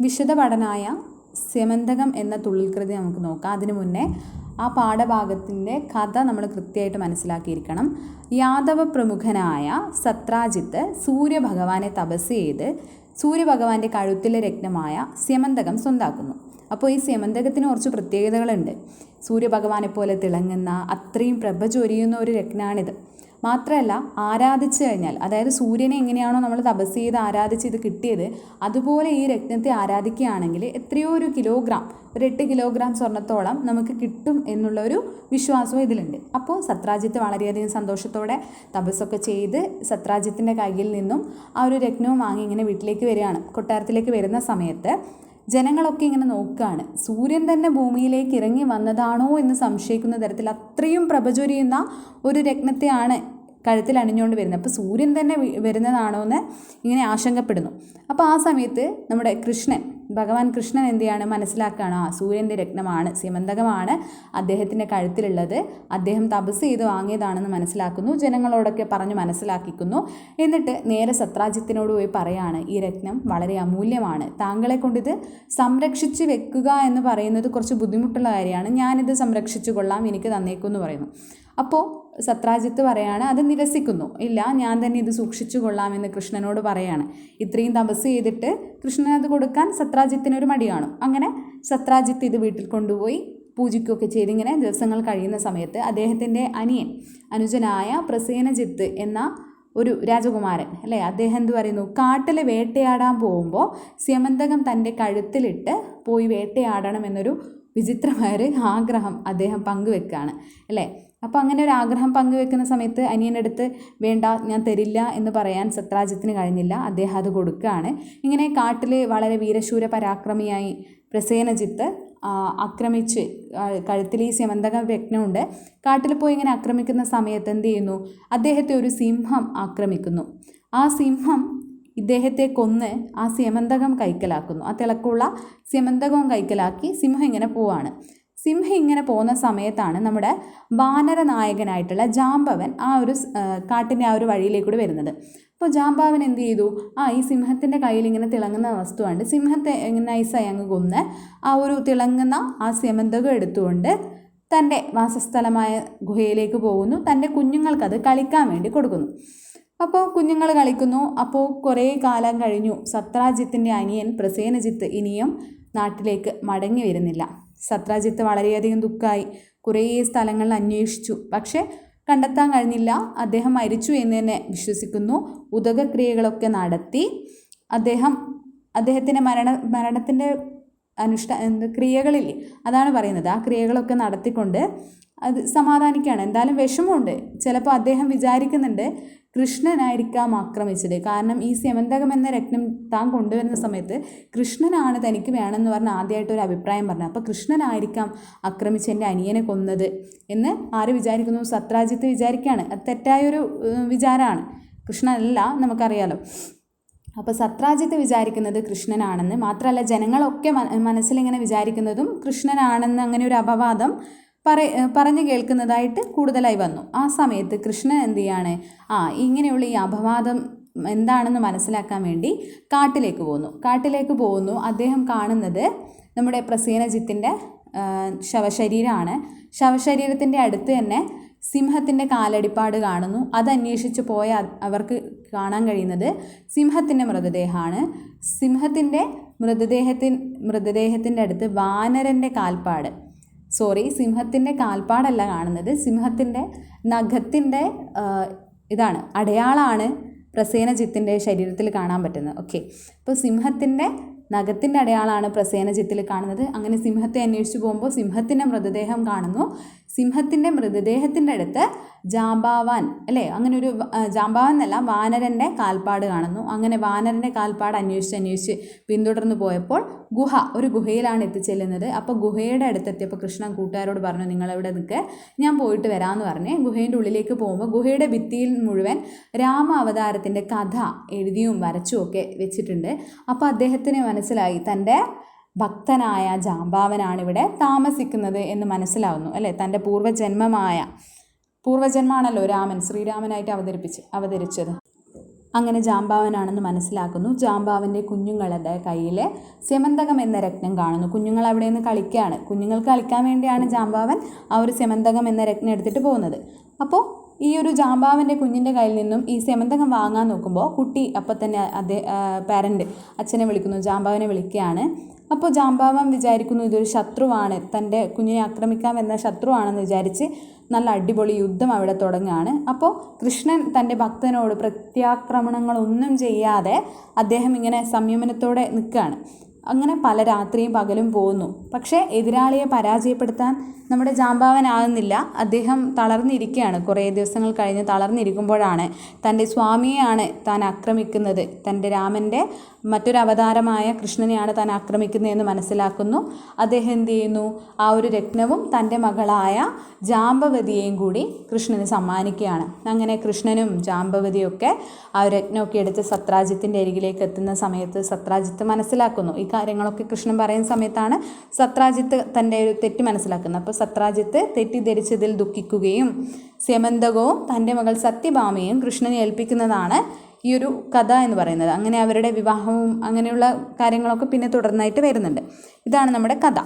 വിശദ പഠനായ സ്യമന്തകം എന്ന തുള്ളിൽകൃതി നമുക്ക് നോക്കാം. അതിനു മുന്നേ ആ പാഠഭാഗത്തിന്റെ കഥ നമ്മൾ കൃത്യമായിട്ട് മനസ്സിലാക്കിയിരിക്കണം. യാദവ പ്രമുഖനായ സത്രാജിത്ത് സൂര്യഭഗവാനെ തപസ് ചെയ്ത് സൂര്യഭഗവാന്റെ കഴുത്തിലെ രക്തമായ സ്യമന്തകം സ്വന്താക്കുന്നു. അപ്പോൾ ഈ സ്യമന്തകത്തിന് കുറച്ച് പ്രത്യേകതകളുണ്ട്. സൂര്യഭഗവാനെ പോലെ തിളങ്ങുന്ന അത്രയും പ്രഭ ചൊരിയുന്ന ഒരു രത്നാണിത്. മാത്രമല്ല ആരാധിച്ചു കഴിഞ്ഞാൽ അതായത് സൂര്യനെ എങ്ങനെയാണോ നമ്മൾ തപസ് ചെയ്ത് ആരാധിച്ച് ഇത് കിട്ടിയത് അതുപോലെ ഈ രത്നത്തെ ആരാധിക്കുകയാണെങ്കിൽ എത്രയോ ഒരു കിലോഗ്രാം ഒരു എട്ട് കിലോഗ്രാം സ്വർണത്തോളം നമുക്ക് കിട്ടും എന്നുള്ള ഒരു വിശ്വാസവും ഇതിലുണ്ട്. അപ്പോൾ സത്രാജിത്ത് വളരെയധികം സന്തോഷത്തോടെ തപസ്സൊക്കെ ചെയ്ത് സത്രാജിത്തിന്റെ കയ്യിൽ നിന്നും ആ ഒരു രത്നവും വാങ്ങി ഇങ്ങനെ വീട്ടിലേക്ക് വരികയാണ്. കൊട്ടാരത്തിലേക്ക് വരുന്ന സമയത്ത് ജനങ്ങളൊക്കെ ഇങ്ങനെ നോക്കുകയാണ് സൂര്യൻ തന്നെ ഭൂമിയിലേക്ക് ഇറങ്ങി വന്നതാണോ? എന്ന് സംശയിക്കുന്ന തരത്തിൽ അത്രയും പ്രഭചൊരിയുന്ന ഒരു രത്നത്തെയാണ് കഴുത്തിൽ അണിഞ്ഞുകൊണ്ട് വരുന്നത്. അപ്പോൾ സൂര്യൻ തന്നെ വരുന്നതാണോ എന്ന് ഇങ്ങനെ ആശങ്കപ്പെടുന്നു. അപ്പോൾ ആ സമയത്ത് നമ്മുടെ കൃഷ്ണൻ ഭഗവാൻ കൃഷ്ണൻ എന്ത് ചെയ്യാണ് മനസ്സിലാക്കുകയാണ് ആ സൂര്യന്റെ രത്നമാണ് സിമന്തകമാണ് അദ്ദേഹത്തിന്റെ കഴുത്തിലുള്ളത്. അദ്ദേഹം തപസ് ചെയ്ത് വാങ്ങിയതാണെന്ന് മനസ്സിലാക്കുന്നു. ജനങ്ങളോടൊക്കെ പറഞ്ഞ് മനസ്സിലാക്കിക്കുന്നു. എന്നിട്ട് നേരെ സത്രാജിത്തിനോട് പോയി പറയാണ് ഈ രത്നം വളരെ അമൂല്യമാണ്. താങ്കളെ കൊണ്ടിത് സംരക്ഷിച്ച് വെക്കുക എന്ന് പറയുന്നത് കുറച്ച് ബുദ്ധിമുട്ടുള്ള കാര്യമാണ്. ഞാനിത് സംരക്ഷിച്ചു കൊള്ളാം എനിക്ക് തന്നേക്കും എന്ന് പറയുന്നു. അപ്പോൾ സത്രാജിത്ത് പറയാണ് അത് നിരസിക്കുന്നു. ഇല്ല ഞാൻ തന്നെ ഇത് സൂക്ഷിച്ചു കൊള്ളാമെന്ന് കൃഷ്ണനോട് പറയാണ്. ഇത്രയും തപസ് ചെയ്തിട്ട് കൃഷ്ണൻ അത് കൊടുക്കാൻ സത്രാജിത്തിനൊരു മടി കാണും. അങ്ങനെ സത്രാജിത്ത് ഇത് വീട്ടിൽ കൊണ്ടുപോയി പൂജിക്കുകയൊക്കെ ചെയ്ത് ഇങ്ങനെ ദിവസങ്ങൾ കഴിയുന്ന സമയത്ത് അദ്ദേഹത്തിന്റെ അനിയൻ അനുജനായ പ്രസേനജിത്ത് എന്ന ഒരു രാജകുമാരൻ അല്ലേ? അദ്ദേഹം എന്ത് പറയുന്നു? കാട്ടിൽ വേട്ടയാടാൻ പോകുമ്പോൾ സ്യമന്തകം തന്റെ കഴുത്തിലിട്ട് പോയി വേട്ടയാടണം എന്നൊരു വിചിത്രമായൊരു ആഗ്രഹം അദ്ദേഹം പങ്കുവെക്കുകയാണ് അല്ലേ? അപ്പോൾ അങ്ങനെ ഒരു ആഗ്രഹം പങ്കുവെക്കുന്ന സമയത്ത് അനിയനടുത്ത് വേണ്ട ഞാൻ തരില്ല എന്ന് പറയാൻ സത്രാജിത്തിന് കഴിഞ്ഞില്ല. അദ്ദേഹം അത് കൊടുക്കുകയാണ്. ഇങ്ങനെ കാട്ടിൽ വളരെ വീരശൂര പരാക്രമിയായി പ്രസേനജിത്ത് ആക്രമിച്ച് കഴുത്തിൽ ഈ സ്യമന്തക രത്നമുണ്ട് കാട്ടിൽ പോയി ഇങ്ങനെ ആക്രമിക്കുന്ന സമയത്ത് എന്ത് ചെയ്യുന്നു? അദ്ദേഹത്തെ ഒരു സിംഹം ആക്രമിക്കുന്നു. ആ സിംഹം ഇദ്ദേഹത്തെ കൊന്ന് ആ സ്യമന്തകം കൈക്കലാക്കുന്നു. ആ തിളക്കമുള്ള സ്യമന്തകവും കൈക്കലാക്കി സിംഹം ഇങ്ങനെ പോവാണ്. സിംഹം ഇങ്ങനെ പോകുന്ന സമയത്താണ് നമ്മുടെ വാനര നായകനായിട്ടുള്ള ജാമ്പവൻ ആ ഒരു കാട്ടിന്റെ ആ ഒരു വഴിയിലേക്കൂടെ വരുന്നത്. അപ്പോൾ ജാമ്പാവൻ എന്ത് ചെയ്തു? ആ ഈ സിംഹത്തിന്റെ കയ്യിൽ ഇങ്ങനെ തിളങ്ങുന്ന വസ്തുവാണ്ട് സിംഹത്തെ നൈസായി അങ്ങ് കൊന്ന് ആ ഒരു തിളങ്ങുന്ന ആ സ്യമന്തകം എടുത്തുകൊണ്ട് തന്റെ വാസസ്ഥലമായ ഗുഹയിലേക്ക് പോകുന്നു. തന്റെ കുഞ്ഞുങ്ങൾക്കത് കളിക്കാൻ വേണ്ടി കൊടുക്കുന്നു. അപ്പോൾ കുഞ്ഞുങ്ങൾ കളിക്കുന്നു. അപ്പോൾ കുറേ കാലം കഴിഞ്ഞു. സത്രാജിത്തിന്റെ അനിയൻ പ്രസേനജിത്ത് ഇനിയും നാട്ടിലേക്ക് മടങ്ങി വരുന്നില്ല. സത്രാജിത്ത് വളരെയധികം ദുഃഖമായി കുറേ സ്ഥലങ്ങൾ അന്വേഷിച്ചു. പക്ഷേ കണ്ടെത്താൻ കഴിഞ്ഞില്ല. അദ്ദേഹം മരിച്ചു എന്ന് തന്നെ വിശ്വസിക്കുന്നു. ഉദകക്രിയകളൊക്കെ നടത്തി. അദ്ദേഹം അദ്ദേഹത്തിന്റെ മരണ മരണത്തിന്റെ അനുഷ്ഠ ക്രിയകളില്ലേ? അതാണ് പറയുന്നത്. ആ ക്രിയകളൊക്കെ നടത്തിക്കൊണ്ട് അത് സമാധാനിക്കുകയാണ് എന്തായാലും വിഷമമുണ്ട്. ചിലപ്പോൾ അദ്ദേഹം വിചാരിക്കുന്നുണ്ട് കൃഷ്ണനായിരിക്കാം ആക്രമിച്ചത്. കാരണം ഈ സ്യമന്തകം എന്ന രത്നം താൻ കൊണ്ടുവരുന്ന സമയത്ത് കൃഷ്ണനാണ് തനിക്ക് വേണമെന്ന് പറഞ്ഞ ആദ്യമായിട്ട് ഒരു അഭിപ്രായം പറഞ്ഞു അപ്പോൾ കൃഷ്ണനായിരിക്കാം ആക്രമിച്ച് എന്റെ അനിയനെ കൊന്നത് എന്ന് ആര് വിചാരിക്കുന്നു? സത്രാജിത്ത് വിചാരിക്കുകയാണ് അത് തെറ്റായൊരു വിചാരമാണ് കൃഷ്ണനല്ല നമുക്കറിയാലോ. അപ്പോൾ സത്രാജിത്ത് വിചാരിക്കുന്നത് കൃഷ്ണനാണെന്ന് മാത്രമല്ല ജനങ്ങളൊക്കെ മനസ്സിലിങ്ങനെ വിചാരിക്കുന്നതും കൃഷ്ണനാണെന്ന് അങ്ങനെ ഒരു അപവാദം പറ പറഞ്ഞു കേൾക്കുന്നതായിട്ട് കൂടുതലായി വന്നു. ആ സമയത്ത് കൃഷ്ണൻ എന്ത് ചെയ്യാണ്? ആ ഇങ്ങനെയുള്ള ഈ അപവാദം എന്താണെന്ന് മനസ്സിലാക്കാൻ വേണ്ടി കാട്ടിലേക്ക് പോകുന്നു കാട്ടിലേക്ക് പോകുന്നു അദ്ദേഹം കാണുന്നത് നമ്മുടെ പ്രസേനജിത്തിന്റെ ശവശരീരമാണ്. ശവശരീരത്തിന്റെ അടുത്ത് തന്നെ സിംഹത്തിന്റെ കാലടിപ്പാട് കാണുന്നു. അത് പോയ അവർക്ക് കാണാൻ കഴിയുന്നത് സിംഹത്തിന്റെ മൃതദേഹമാണ്. സിംഹത്തിന്റെ മൃതദേഹത്തിൻ മൃതദേഹത്തിന്റെ അടുത്ത് വാനരന്റെ കാൽപ്പാട് സോറി സിംഹത്തിന്റെ കാൽപ്പാടല്ല കാണുന്നത്. സിംഹത്തിന്റെ നഖത്തിന്റെ ഇതാണ് അടയാളമാണ് പ്രസേനജിത്തിന്റെ ശരീരത്തിൽ കാണാൻ പറ്റുന്നത്. ഓക്കെ അപ്പോൾ സിംഹത്തിന്റെ നഖത്തിന്റെ അടയാളമാണ് പ്രസേനജിത്തിൽ കാണുന്നത്. അങ്ങനെ സിംഹത്തെ അന്വേഷിച്ച് പോകുമ്പോൾ സിംഹത്തിന്റെ മൃതദേഹം കാണുന്നു. സിംഹത്തിന്റെ മൃതദേഹത്തിന്റെ അടുത്ത് ജാമ്പാവാൻ അല്ലേ? അങ്ങനെ ഒരു ജാമ്പാവൻ എന്നല്ല വാനരന്റെ കാൽപ്പാട് കാണുന്നു. അങ്ങനെ വാനരന്റെ കാൽപ്പാട് അന്വേഷിച്ച് അന്വേഷിച്ച് പിന്തുടർന്ന് പോയപ്പോൾ ഗുഹ ഒരു ഗുഹയിലാണ് എത്തിച്ചെല്ലുന്നത്. അപ്പോൾ ഗുഹയുടെ അടുത്തെത്തിയപ്പോൾ കൃഷ്ണൻ കൂട്ടുകാരോട് പറഞ്ഞു നിങ്ങളെവിടെ നിൽക്ക്? ഞാൻ പോയിട്ട് വരാമെന്ന് പറഞ്ഞ് ഗുഹേന്റെ ഉള്ളിലേക്ക് പോകുമ്പോൾ ഗുഹയുടെ ഭിത്തിയിൽ മുഴുവൻ രാമ അവതാരത്തിന്റെ കഥ എഴുതിയും വരച്ചും ഒക്കെ വെച്ചിട്ടുണ്ട്. അപ്പോൾ അദ്ദേഹത്തിന് മനസ്സിലായി തന്റെ ഭക്തനായ ജാമ്പാവനാണ് ഇവിടെ താമസിക്കുന്നത് എന്ന് മനസ്സിലാവുന്നു അല്ലേ? തന്റെ പൂർവജന്മമായ പൂർവജന്മാണല്ലോ രാമൻ ശ്രീരാമനായിട്ട് അവതരിപ്പിച്ച് അവതരിച്ചത്. അങ്ങനെ ജാമ്പാവനാണെന്ന് മനസ്സിലാക്കുന്നു. ജാമ്പാവന്റെ കുഞ്ഞുങ്ങളുടെ കയ്യിൽ സ്യമന്തകം എന്ന രത്നം കാണുന്നു. കുഞ്ഞുങ്ങൾ അവിടെ നിന്ന് കളിക്കുകയാണ്. കുഞ്ഞുങ്ങൾക്ക് കളിക്കാൻ വേണ്ടിയാണ് ജാമ്പാവൻ ആ ഒരു സ്യമന്തകം എന്ന രത്നം എടുത്തിട്ട് പോകുന്നത്. അപ്പോൾ ഈ ഒരു ജാമ്പാവന്റെ കുഞ്ഞിന്റെ കയ്യിൽ നിന്നും ഈ സെമന്തകം വാങ്ങാൻ നോക്കുമ്പോൾ കുട്ടി അപ്പം തന്നെ അതേ പാരന്റ് അച്ഛനെ വിളിക്കുന്നു ജാംബാവനെ വിളിക്കുകയാണ്. അപ്പോൾ ജാമ്പാവൻ വിചാരിക്കുന്നു ഇതൊരു ശത്രുവാണ്. തന്റെ കുഞ്ഞിനെ ആക്രമിക്കാം എന്ന ശത്രുവാണെന്ന് വിചാരിച്ച് നല്ല അടിപൊളി യുദ്ധം അവിടെ തുടങ്ങുകയാണ്. അപ്പോൾ കൃഷ്ണൻ തന്റെ ഭക്തനോട് പ്രത്യാക്രമണങ്ങളൊന്നും ചെയ്യാതെ അദ്ദേഹം ഇങ്ങനെ സംയമനത്തോടെ നിൽക്കുകയാണ്. അങ്ങനെ പല രാത്രിയും പകലും പോകുന്നു പക്ഷേ എതിരാളിയെ പരാജയപ്പെടുത്താൻ നമ്മുടെ ജാമ്പാവനാകുന്നില്ല. അദ്ദേഹം തളർന്നിരിക്കുകയാണ് കുറേ ദിവസങ്ങൾ കഴിഞ്ഞ് തളർന്നിരിക്കുമ്പോഴാണ് തന്റെ സ്വാമിയെയാണ് താൻ ആക്രമിക്കുന്നത്. തന്റെ രാമന്റെ മറ്റൊരു അവതാരമായ കൃഷ്ണനെയാണ് താൻ ആക്രമിക്കുന്നതെന്ന് മനസ്സിലാക്കുന്നു. അദ്ദേഹം എന്ത് ചെയ്യുന്നു? ആ ഒരു രത്നവും തന്റെ മകളായ ജാമ്പവതിയെയും കൂടി കൃഷ്ണന് സമ്മാനിക്കുകയാണ്. അങ്ങനെ കൃഷ്ണനും ജാമ്പവതിയൊക്കെ ആ രത്നമൊക്കെ എടുത്ത് സത്രാജിത്തിന്റെ അരികിലേക്ക് എത്തുന്ന സമയത്ത് സത്രാജിത്ത് മനസ്സിലാക്കുന്നു. ഈ കാര്യങ്ങളൊക്കെ കൃഷ്ണൻ പറയുന്ന സമയത്താണ് സത്രാജിത്ത് തന്റെ ഒരു തെറ്റ് മനസ്സിലാക്കുന്നത്. അപ്പോൾ സത്രാജിത്ത് തെറ്റിദ്ധരിച്ചതിൽ ദുഃഖിക്കുകയും സ്യമന്തകവും തന്റെ മകൾ സത്യഭാമയും കൃഷ്ണനെ ഏൽപ്പിക്കുന്നതാണ് ഈ ഒരു കഥ എന്ന് പറയുന്നത്. അങ്ങനെ അവരുടെ വിവാഹവും അങ്ങനെയുള്ള കാര്യങ്ങളൊക്കെ പിന്നെ തുടർന്നായിട്ട് വരുന്നുണ്ട്. ഇതാണ് നമ്മുടെ കഥ.